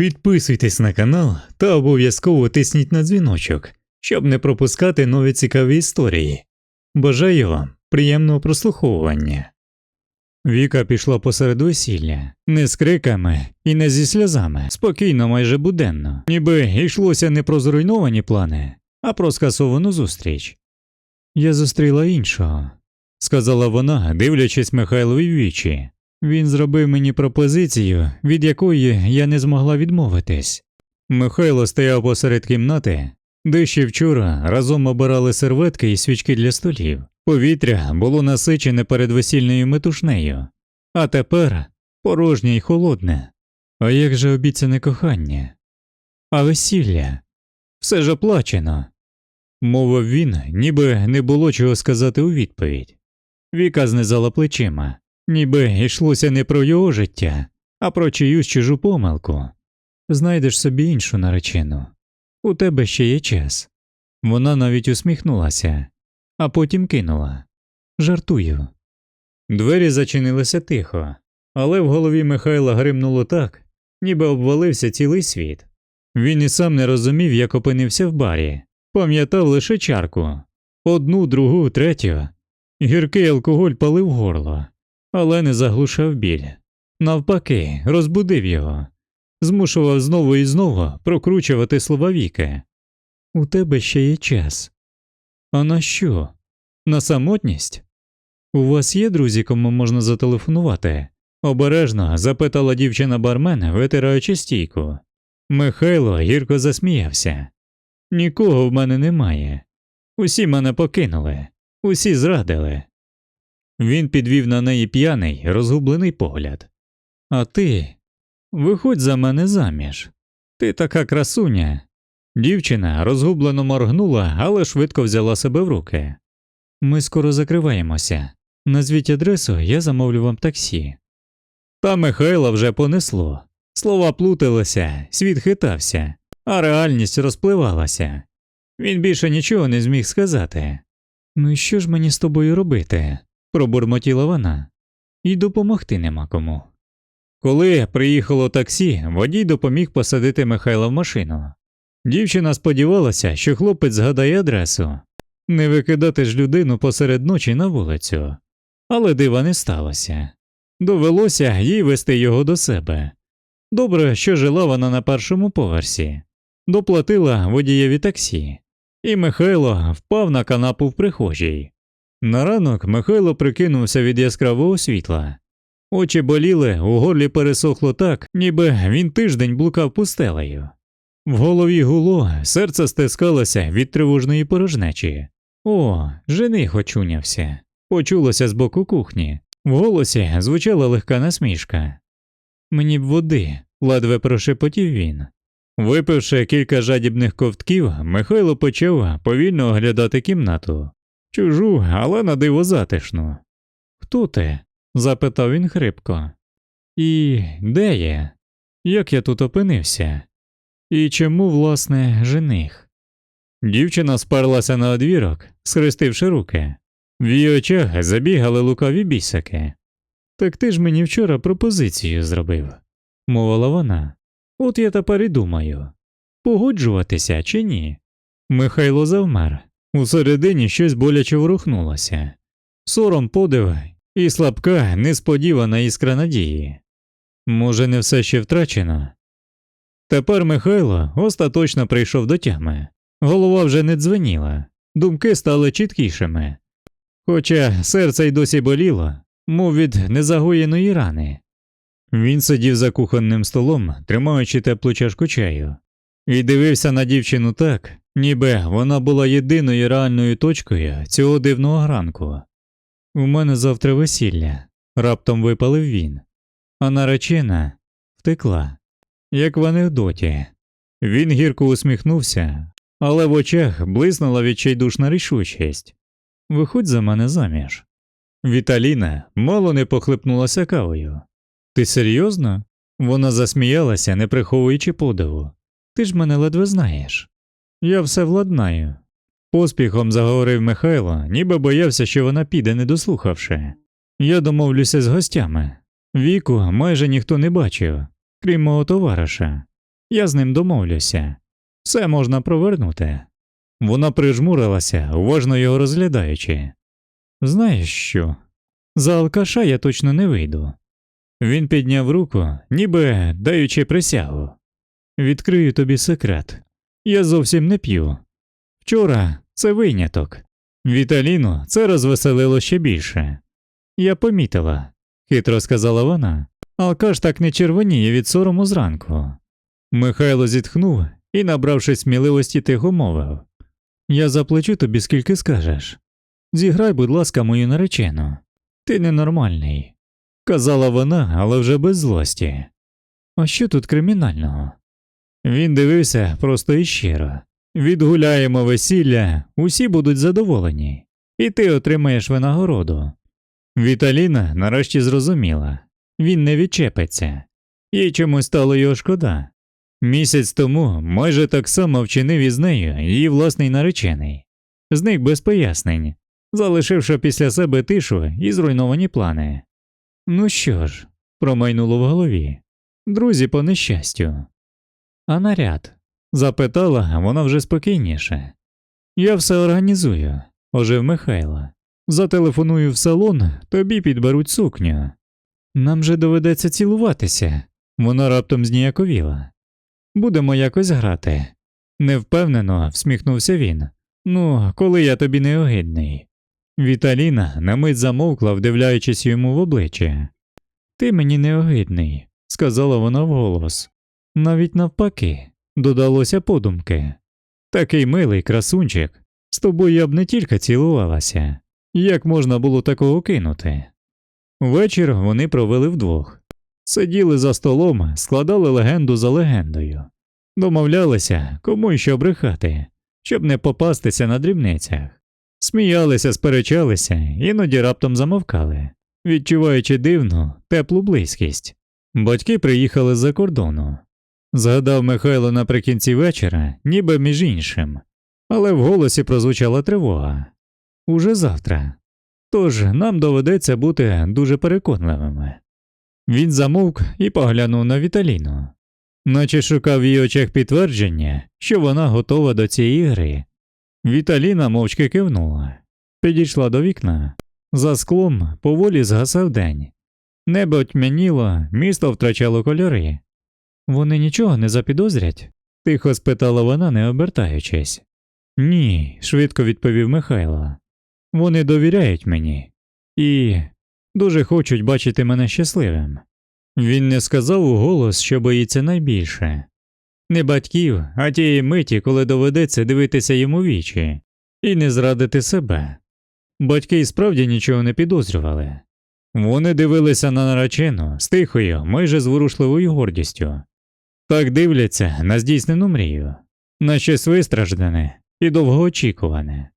Підписуйтесь на канал та обов'язково тисніть на дзвіночок, щоб не пропускати нові цікаві історії. Бажаю вам приємного прослуховування. Віка пішла посеред весілля, не з криками і не зі сльозами, спокійно, майже буденно, ніби йшлося не про зруйновані плани, а про скасовану зустріч. Я зустріла іншого, сказала вона, дивлячись Михайлові в вічі. Він зробив мені пропозицію, від якої я не змогла відмовитись. Михайло стояв посеред кімнати, де ще вчора разом обирали серветки і свічки для столів. Повітря було насичене передвесільною метушнею, а тепер порожнє й холодне. А як же обіцяне кохання? А весілля? Все ж оплачено. Мовив він, ніби не було чого сказати у відповідь. Віка знизала плечима, ніби йшлося не про його життя, а про чиюсь чужу помилку. Знайдеш собі іншу наречену. У тебе ще є час. Вона навіть усміхнулася, а потім кинула Жартую. Двері зачинилися тихо, але в голові Михайла гримнуло так, ніби обвалився цілий світ. Він і сам не розумів, як опинився в барі, пам'ятав лише чарку одну, другу, третю. Гіркий алкоголь палив горло, але не заглушав біль. Навпаки, розбудив його, змушував знову і знову прокручувати слова віки. У тебе ще є час. А на що? На самотність? У вас є друзі, кому можна зателефонувати? Обережно запитала дівчина бармена, витираючи стійку. Михайло гірко засміявся. Нікого в мене немає. Усі мене покинули, усі зрадили. Він підвів на неї п'яний, розгублений погляд. А ти виходь за мене заміж. Ти така красуня. Дівчина розгублено моргнула, але швидко взяла себе в руки. Ми скоро закриваємося. Назвіть адресу, я замовлю вам таксі. Та Михайла вже понесло. Слова плуталися, світ хитався, а реальність розпливалася. Він більше нічого не зміг сказати. Ну і що ж мені з тобою робити? Пробурмотіла вона, і допомогти нема кому. Коли приїхало таксі, водій допоміг посадити Михайла в машину. Дівчина сподівалася, що хлопець згадає адресу, не викидати ж людину посеред ночі на вулицю, але дива не сталося. Довелося їй вести його до себе. Добре, що жила вона на першому поверсі, доплатила водієві таксі, і Михайло впав на канапу в прихожій. На ранок Михайло прикинувся від яскравого світла. Очі боліли, у горлі пересохло так, ніби він тиждень блукав пустелею. В голові гуло, серце стискалося від тривожної порожнечі. О, жених очунявся. Почулося з боку кухні. В голосі звучала легка насмішка. Мені б води, ледве прошепотів він. Випивши кілька жадібних ковтків, Михайло почав повільно оглядати кімнату. Чужу, але на диво затишну. Хто ти? запитав він хрипко. І де я? Як я тут опинився? І чому, власне, жених? Дівчина сперлася на одвірок, схрестивши руки. В її очах забігали лукаві бісики. Так ти ж мені вчора пропозицію зробив, мовила вона. От я тепер і думаю погоджуватися чи ні. Михайло завмер. Усередині щось боляче ворухнулося. Сором подив і слабка, несподівана іскра надії. Може, не все ще втрачено? Тепер Михайло остаточно прийшов до тями. Голова вже не дзвеніла, думки стали чіткішими. Хоча серце й досі боліло, мов від незагоєної рани. Він сидів за кухонним столом, тримаючи теплу чашку чаю, і дивився на дівчину так, ніби вона була єдиною реальною точкою цього дивного ранку. У мене завтра весілля, раптом випалив він, а наречена втекла, як в анекдоті. Він гірко усміхнувся, але в очах блиснула відчайдушна рішучість. Виходь за мене заміж. Віталіна мало не похлипнулася кавою. Ти серйозно? Вона засміялася, не приховуючи подиву. Ти ж мене ледве знаєш. Я все владнаю. Поспіхом заговорив Михайло, ніби боявся, що вона піде, не дослухавши. Я домовлюся з гостями. Віку майже ніхто не бачив, крім мого товариша. Я з ним домовлюся. Все можна провернути. Вона прижмурилася, уважно його розглядаючи. Знаєш що? За алкаша я точно не вийду. Він підняв руку, ніби даючи присягу. Відкрию тобі секрет. Я зовсім не п'ю. Вчора це виняток. Віталіну це розвеселило ще більше. Я помітила, хитро сказала вона. Алкаш так не червоніє від сорому зранку. Михайло зітхнув і, набравшись сміливості, тихо мовив Я заплачу тобі скільки скажеш. Зіграй, будь ласка, мою наречену. Ти ненормальний, казала вона, але вже без злості. А що тут кримінального? Він дивився просто і щиро. Відгуляємо весілля, усі будуть задоволені, і ти отримаєш винагороду. Віталіна нарешті зрозуміла він не відчепиться, їй чомусь стало його шкода. Місяць тому майже так само вчинив із нею її власний наречений, зник без пояснень, залишивши після себе тишу і зруйновані плани. Ну що ж, промайнуло в голові. Друзі по нещастю. А наряд? запитала вона вже спокійніше. Я все організую, ожив Михайло. Зателефоную в салон, тобі підберуть сукню. Нам же доведеться цілуватися. Вона раптом зніяковіла. Будемо якось грати. Невпевнено всміхнувся він. Ну, коли я тобі не огидний. Віталіна на мить замовкла, вдивляючись йому в обличчя. Ти мені не огидний, сказала вона вголос. Навіть навпаки, додалося подумки. Такий милий красунчик, з тобою я б не тільки цілувалася. Як можна було такого кинути? Вечір вони провели вдвох. Сиділи за столом, складали легенду за легендою, домовлялися, кому й що брехати, щоб не попастися на дрібницях. Сміялися, сперечалися, іноді раптом замовкали, відчуваючи дивну, теплу близькість. Батьки приїхали з-за кордону. Згадав Михайло наприкінці вечора, ніби між іншим, але в голосі прозвучала тривога. Уже завтра. Тож нам доведеться бути дуже переконливими. Він замовк і поглянув на Віталіну, наче шукав в її очах підтвердження, що вона готова до цієї гри. Віталіна мовчки кивнула, підійшла до вікна. За склом поволі згасав день. Небо тьмяніло, місто втрачало кольори. Вони нічого не запідозрять? тихо спитала вона, не обертаючись. Ні, швидко відповів Михайло. Вони довіряють мені і дуже хочуть бачити мене щасливим. Він не сказав у голос, що боїться найбільше не батьків, а тієї миті, коли доведеться дивитися йому вічі, і не зрадити себе. Батьки й справді нічого не підозрювали. Вони дивилися на наречену з тихою, майже зворушливою гордістю, так дивляться на здійснену мрію, на щось вистраждане і довгоочікуване.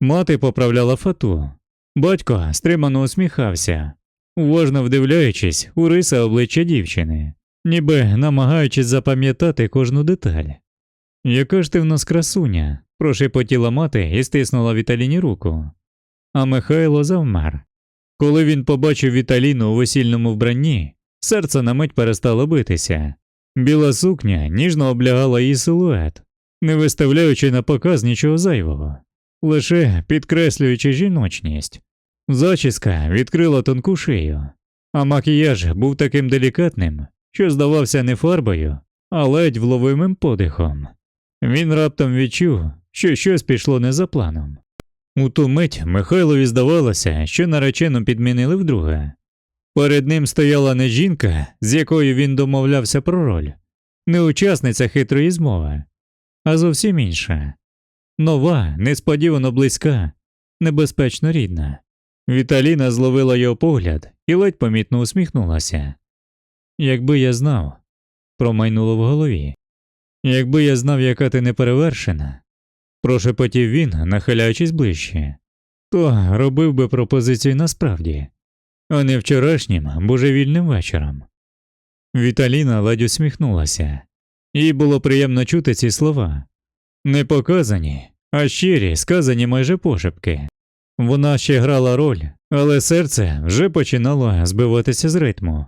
Мати поправляла фату, батько стримано усміхався, уважно вдивляючись у риси обличчя дівчини, ніби намагаючись запам'ятати кожну деталь. Яка ж ти в нас красуня? прошепотіла мати і стиснула Віталіні руку. А Михайло завмер. Коли він побачив Віталіну у весільному вбранні, серце на мить перестало битися. Біла сукня ніжно облягала її силует, не виставляючи на показ нічого зайвого, лише підкреслюючи жіночність. Зачіска відкрила тонку шию, а макіяж був таким делікатним, що здавався не фарбою, а ледь вловимим подихом. Він раптом відчув, що щось пішло не за планом. У ту мить Михайлові здавалося, що наречену підмінили вдруге. Перед ним стояла не жінка, з якою він домовлявся про роль, не учасниця хитрої змови, а зовсім інша нова, несподівано близька, небезпечно рідна. Віталіна зловила його погляд і ледь помітно усміхнулася. Якби я знав, промайнуло в голові. Якби я знав, яка ти неперевершена, прошепотів він, нахиляючись ближче, то робив би пропозицію насправді, а не вчорашнім божевільним вечором. Віталіна ледь усміхнулася, їй було приємно чути ці слова не показані, а щирі, сказані майже пошепки. Вона ще грала роль, але серце вже починало збиватися з ритму.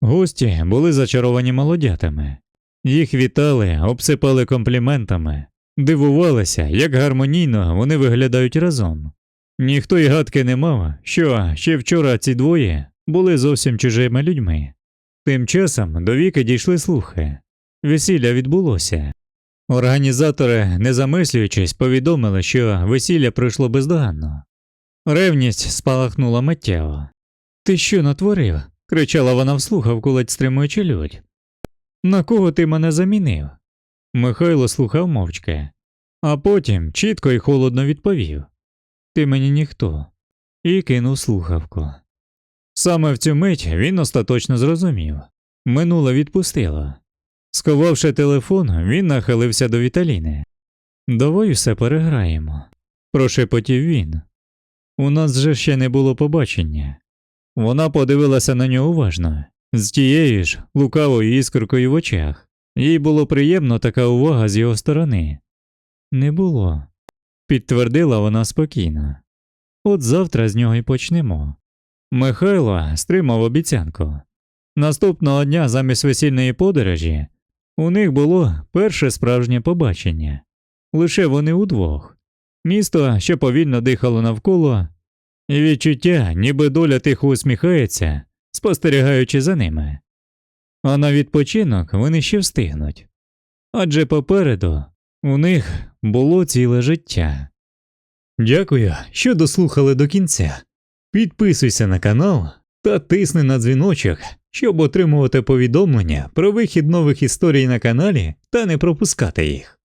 Гості були зачаровані молодятами. Їх вітали, обсипали компліментами, дивувалися, як гармонійно вони виглядають разом. Ніхто й гадки не мав, що ще вчора ці двоє були зовсім чужими людьми. Тим часом до віки дійшли слухи. Весілля відбулося. Організатори, не замислюючись, повідомили, що весілля пройшло бездоганно. Ревність спалахнула миттєво. Ти що натворив? кричала вона в слухавку, ледь стримуючи лють. На кого ти мене замінив? Михайло слухав мовчки, а потім чітко і холодно відповів Ти мені ніхто, і кинув слухавку. Саме в цю мить він остаточно зрозумів минуле відпустило. Сховавши телефон, він нахилився до Віталіни. Давай усе переграємо, прошепотів він. У нас же ще не було побачення. Вона подивилася на нього уважно, з тією ж лукавою іскоркою в очах. Їй було приємно така увага з його сторони. Не було, підтвердила вона спокійно. От завтра з нього й почнемо. Михайло стримав обіцянку. Наступного дня замість весільної подорожі у них було перше справжнє побачення. Лише вони удвох. Місто, що повільно дихало навколо, і відчуття, ніби доля тихо усміхається, спостерігаючи за ними. А на відпочинок вони ще встигнуть. Адже попереду у них було ціле життя. Дякую, що дослухали до кінця. Підписуйся на канал та тисни на дзвіночок, щоб отримувати повідомлення про вихід нових історій на каналі та не пропускати їх.